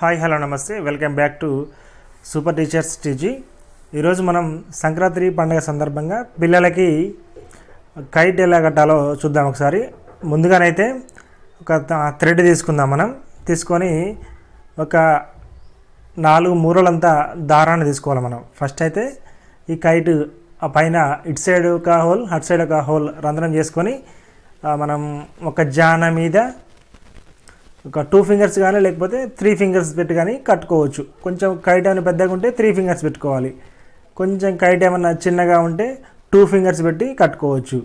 Hi hello నమస్తే. Welcome back to super teachers TG. ఈరోజు మనం సంక్రాంతి పండుగ సందర్భంగా పిల్లలకి కైట్ ఎలా కట్టాలో చూద్దాం ఒకసారి. ముందుగానైతే ఒక థ్రెడ్ తీసుకుందాం మనం. తీసుకొని ఒక నాలుగు మూరలంతా దారాన్ని తీసుకోవాలి మనం. ఫస్ట్ అయితే ఈ కైట్ ఆ పైన ఇటు సైడ్ ఒక హోల్ అటు సైడ్ ఒక హోల్ రంధ్రం చేసుకొని మనం ఒక జాన మీద ఒక టూ ఫింగర్స్ కానీ లేకపోతే త్రీ ఫింగర్స్ పెట్టి కానీ కట్టుకోవచ్చు. కొంచెం కైట్ ఏమైనా పెద్దగా ఉంటే త్రీ ఫింగర్స్ పెట్టుకోవాలి. కొంచెం కైట్ ఏమన్నా చిన్నగా ఉంటే టూ ఫింగర్స్ పెట్టి కట్టుకోవచ్చు.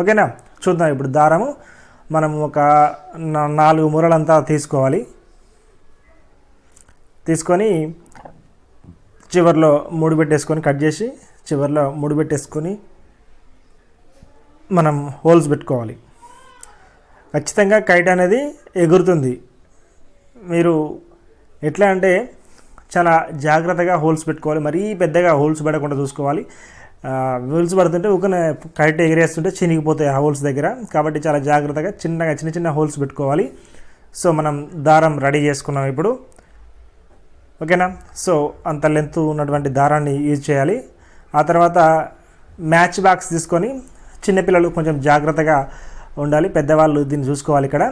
ఓకేనా? చూద్దాం ఇప్పుడు దారము. మనం ఒక నాలుగు మూరలంతా తీసుకోవాలి. తీసుకొని చివర్లో మూడు పెట్టేసుకొని కట్ చేసి చివర్లో మూడు పెట్టేసుకొని మనం హోల్స్ పెట్టుకోవాలి. ఖచ్చితంగా కైట్ అనేది ఎగురుతుంది. మీరు ఎట్లా అంటే చాలా జాగ్రత్తగా హోల్స్ పెట్టుకోవాలి. మరీ పెద్దగా హోల్స్ పడకుండా చూసుకోవాలి. హోల్స్ పడుతుంటే ఒక కైట్ ఎగిరేస్తుంటే చినిగిపోతాయి ఆ హోల్స్ దగ్గర. కాబట్టి చాలా జాగ్రత్తగా చిన్నగా చిన్న చిన్న హోల్స్ పెట్టుకోవాలి. సో మనం దారం రెడీ చేసుకున్నాం ఇప్పుడు. ఓకేనా? సో అంత లెంత్ ఉన్నటువంటి దారాన్ని యూజ్ చేయాలి. ఆ తర్వాత మ్యాచ్ బాక్స్ తీసుకొని చిన్నపిల్లలు కొంచెం జాగ్రత్తగా ఉండాలి. పెద్దవాళ్ళు దీన్ని చూసుకోవాలి ఇక్కడ.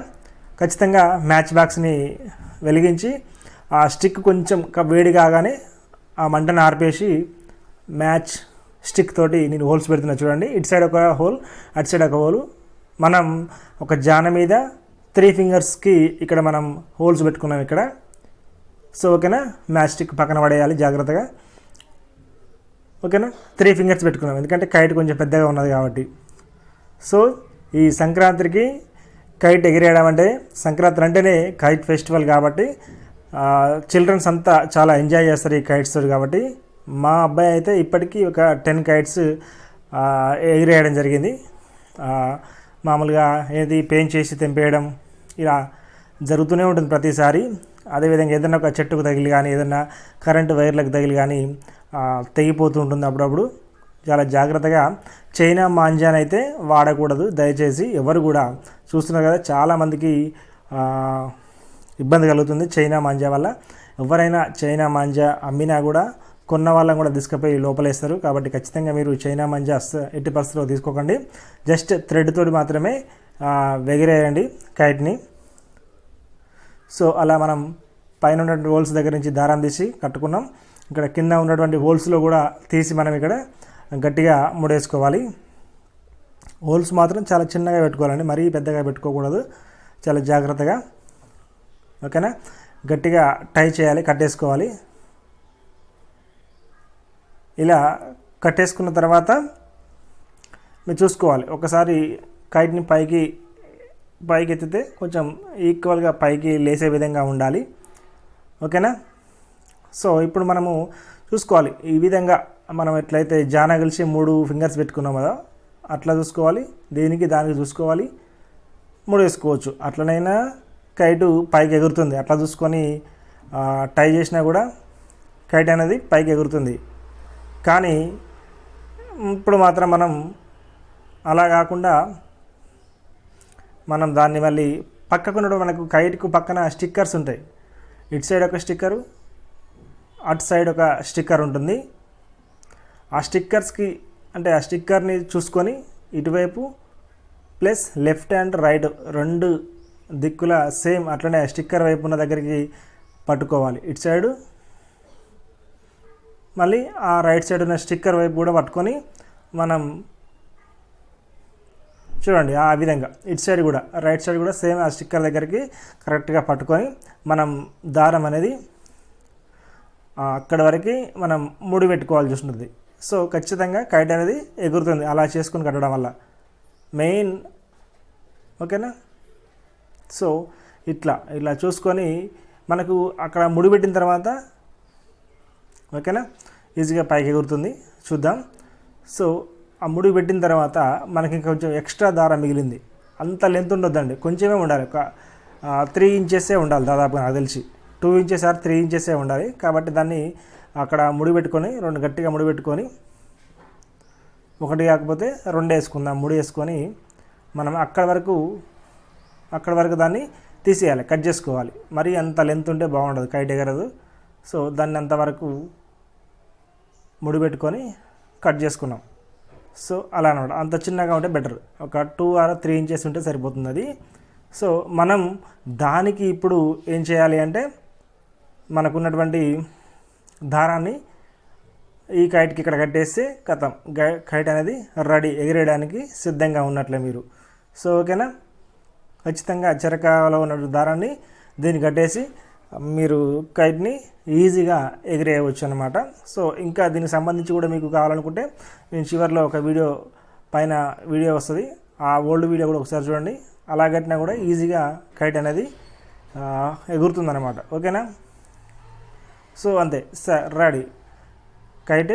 ఖచ్చితంగా మ్యాచ్ బాక్స్ని వెలిగించి ఆ స్టిక్ కొంచెం వేడి కాగానే ఆ మంటను ఆర్పేసి మ్యాచ్ స్టిక్ తోటి నేను హోల్స్ పెడుతున్నా చూడండి. ఇటు సైడ్ ఒక హోల్ అటు సైడ్ ఒక హోల్. మనం ఒక జాన మీద త్రీ ఫింగర్స్కి ఇక్కడ మనం హోల్స్ పెట్టుకున్నాం ఇక్కడ. సో ఓకేనా? మ్యాచ్ స్టిక్ పక్కన పడేయాలి జాగ్రత్తగా. ఓకేనా? త్రీ ఫింగర్స్ పెట్టుకున్నాం. ఎందుకంటే కైట్ కొంచెం పెద్దగా ఉన్నది కాబట్టి. సో ఈ సంక్రాంతికి కైట్ ఎగిరేయడం అంటే సంక్రాంతి అంటేనే కైట్ ఫెస్టివల్ కాబట్టి చిల్డ్రన్స్ అంతా చాలా ఎంజాయ్ చేస్తారు ఈ కైట్స్ కాబట్టి. మా అబ్బాయి అయితే ఇప్పటికీ ఒక టెన్ కైట్స్ ఎగిరేయడం జరిగింది. మామూలుగా ఏది పెయింట్ చేసి తెంపేయడం ఇలా జరుగుతూనే ఉంటుంది ప్రతిసారి. అదేవిధంగా ఏదైనా ఒక చెట్టుకు తగిలి కానీ ఏదైనా కరెంటు వైర్లకు తగిలి కానీ తెగిపోతూ ఉంటుంది అప్పుడప్పుడు. చాలా జాగ్రత్తగా చైనా మాంజాన్ అయితే వాడకూడదు. దయచేసి ఎవరు కూడా చూస్తున్నారు కదా చాలామందికి ఇబ్బంది కలుగుతుంది చైనా మాంజా వల్ల. ఎవరైనా చైనా మాంజా అమ్మినా కూడా కొన్న వాళ్ళని కూడా తీసుకుపోయి లోపలేస్తారు. కాబట్టి ఖచ్చితంగా మీరు చైనా మాంజా ఎట్టి పరిస్థితిలో తీసుకోకండి. జస్ట్ థ్రెడ్ తోటి మాత్రమే వెగిరేయండి కైట్ని. సో అలా మనం పైన ఉన్నటువంటి హోల్స్ దగ్గర నుంచి దారం తీసి కట్టుకున్నాం. ఇక్కడ కింద ఉన్నటువంటి హోల్స్లో కూడా తీసి మనం ఇక్కడ గట్టిగా ముడేసుకోవాలి. హోల్స్ మాత్రం చాలా చిన్నగా పెట్టుకోవాలండి. మరీ పెద్దగా పెట్టుకోకూడదు. చాలా జాగ్రత్తగా. ఓకేనా? గట్టిగా టై చేయాలి కట్టేసుకోవాలి. ఇలా కట్టేసుకున్న తర్వాత మీరు చూసుకోవాలి. ఒకసారి కైట్ని పైకి పైకి ఎత్తితే కొంచెం ఈక్వల్గా పైకి లేసే విధంగా ఉండాలి. ఓకేనా? సో ఇప్పుడు మనము చూసుకోవాలి. ఈ విధంగా మనం ఎట్లయితే జాన కలిసి మూడు ఫింగర్స్ పెట్టుకున్నాం కదా అట్లా చూసుకోవాలి దీనికి దానికి చూసుకోవాలి మూడు వేసుకోవచ్చు. అట్లనైనా కైటు పైకి ఎగురుతుంది. అట్లా చూసుకొని టై చేసినా కూడా కైట్ అనేది పైకి ఎగురుతుంది. కానీ ఇప్పుడు మాత్రం మనం అలా కాకుండా మనం దాన్ని మళ్ళీ పక్కకు మనకు కైట్కు పక్కన స్టిక్కర్స్ ఉంటాయి. ఇటు సైడ్ ఒక స్టిక్కరు అటు సైడ్ ఒక స్టిక్కర్ ఉంటుంది. ఆ స్టిక్కర్స్కి అంటే ఆ స్టిక్కర్ని చూసుకొని ఇటువైపు ప్లస్ లెఫ్ట్ అండ్ రైట్ రెండు దిక్కుల సేమ్ అట్లనే స్టిక్కర్ వైపు ఉన్న దగ్గరికి పట్టుకోవాలి. ఇటు సైడు మళ్ళీ ఆ రైట్ సైడ్ ఉన్న స్టిక్కర్ వైపు కూడా పట్టుకొని మనం చూడండి ఆ విధంగా ఇటు సైడ్ కూడా రైట్ సైడ్ కూడా సేమ్ ఆ స్టిక్కర్ దగ్గరికి కరెక్ట్గా పట్టుకొని మనం దారం అనేది అక్కడి అక్కడ వరకు మనం ముడి పెట్టుకోవాల్సి ఉంటుంది సో ఖచ్చితంగా కైట్ అనేది ఎగురుతుంది. అలా చేసుకుని కట్టడం వల్ల. మెయిన్ ఓకేనా? సో ఇట్లా ఇట్లా చూసుకొని మనకు అక్కడ ముడిపెట్టిన తర్వాత ఓకేనా? ఈజీగా పైకి ఎగురుతుంది. చూద్దాం. సో ఆ ముడి పెట్టిన తర్వాత మనకి కొంచెం ఎక్స్ట్రా దారం మిగిలింది. అంత లెంత్ ఉండొద్దండి. కొంచెమే ఉండాలి. ఒక త్రీ ఇంచెసే ఉండాలి దాదాపు నాకు తెలిసి. టూ ఇంచెస్ ఆర్ త్రీ ఇంచెసే ఉండాలి. కాబట్టి దాన్ని అక్కడ ముడి పెట్టుకొని రెండు గట్టిగా ముడి పెట్టుకొని ఒకటి కాకపోతే రెండు వేసుకుందాం. ముడి వేసుకొని మనం అక్కడ వరకు అక్కడ వరకు దాన్ని తీసేయాలి కట్ చేసుకోవాలి. మరి అంత లెంత్ ఉంటే బాగుండదు కైట్ ఎగరదు. సో దాన్ని అంతవరకు ముడి పెట్టుకొని కట్ చేసుకున్నాం. సో అలా అనమాట అంత చిన్నగా ఉంటే బెటర్ ఒక టూ ఆర్ త్రీ ఇంచెస్ ఉంటే సరిపోతుంది అది. సో మనం దానికి ఇప్పుడు ఏం చేయాలి అంటే మనకున్నటువంటి దారాన్ని ఈ కైట్కి ఇక్కడ కట్టేస్తే కథం. కైట్ అనేది రెడీ ఎగిరేయడానికి సిద్ధంగా ఉన్నట్లే మీరు. సో ఓకేనా? ఖచ్చితంగా చెరకాలో ఉన్న దారాన్ని దీన్ని కట్టేసి మీరు కైట్ని ఈజీగా ఎగిరేయవచ్చు అనమాట సో ఇంకా దీనికి సంబంధించి కూడా మీకు కావాలనుకుంటే నేను చివరిలో ఒక వీడియో పైన వీడియో వస్తుంది. ఆ ఓల్డ్ వీడియో కూడా ఒకసారి చూడండి. అలా కట్టినా కూడా ఈజీగా కైట్ అనేది ఎగురుతుందన్నమాట. ఓకేనా? సో అంతే సార్ రెడీ. కైట్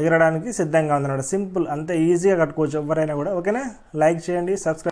ఎగరడానికి సిద్ధంగా ఉందన్నమాట సింపుల్ అంతే ఈజీగా కట్టుకోవచ్చు ఎవరైనా కూడా. ఓకేనా? లైక్ చేయండి సబ్స్క్రైబ్